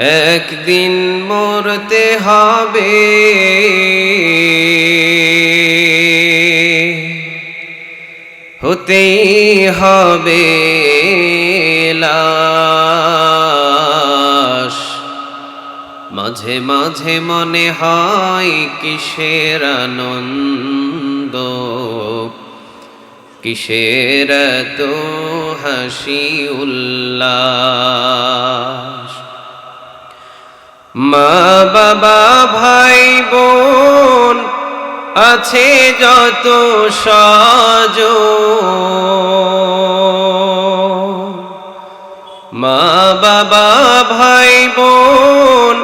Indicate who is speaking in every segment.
Speaker 1: একদিন মরতে হবে। হতেই হবে লাশ। মাঝে মাঝে মনে হয় কিসের আনন্দ, কিসের তো হাসি উল্লাস। মা বাবা, ভাই বোন আছে যত সাজ মা বাবা, ভাই বোন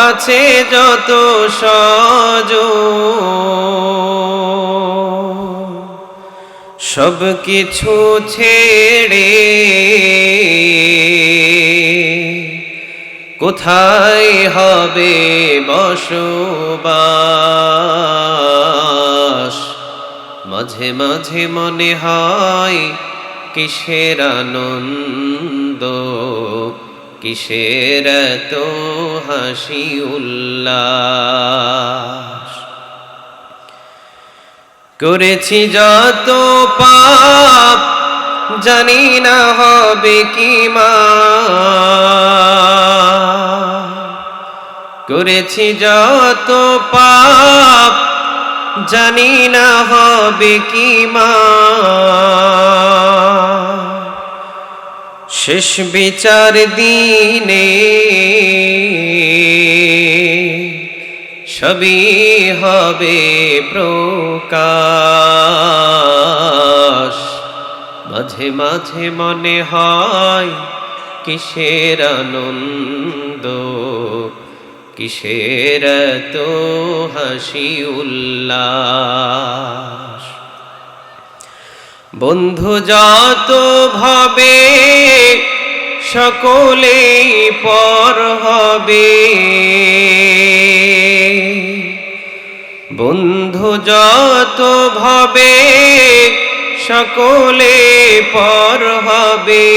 Speaker 1: আছে যত সাজ সব কিছু ছেড়ে কোথায় হবে বসবাস? মাঝে মাঝে মনে হয় কিসের আনন্দ? কিসের তো হাসি উল্লাস? করেছি যত পাপ জানি না হবে কি মা। করেছি যত পাপ, জানি না হবে কি মা। শেষ বিচার দিনে সবই হবে প্রকাশ। মাঝে মাঝে মনে হয় কিসের আনন্দ, কিসের তো হাসি উল্লাস। বন্ধু যত ভাবে সকলে পর হবে, বন্ধু যত ভাবে সকলে পর হবে।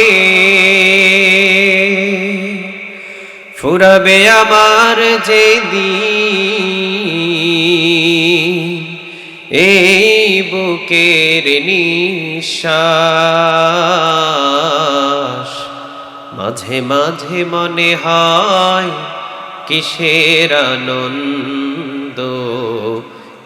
Speaker 1: ফুরাবে আমার যে এই বুকের নিশ্বাস। মাঝে মাঝে মনে হয় কিসের আনন্দ?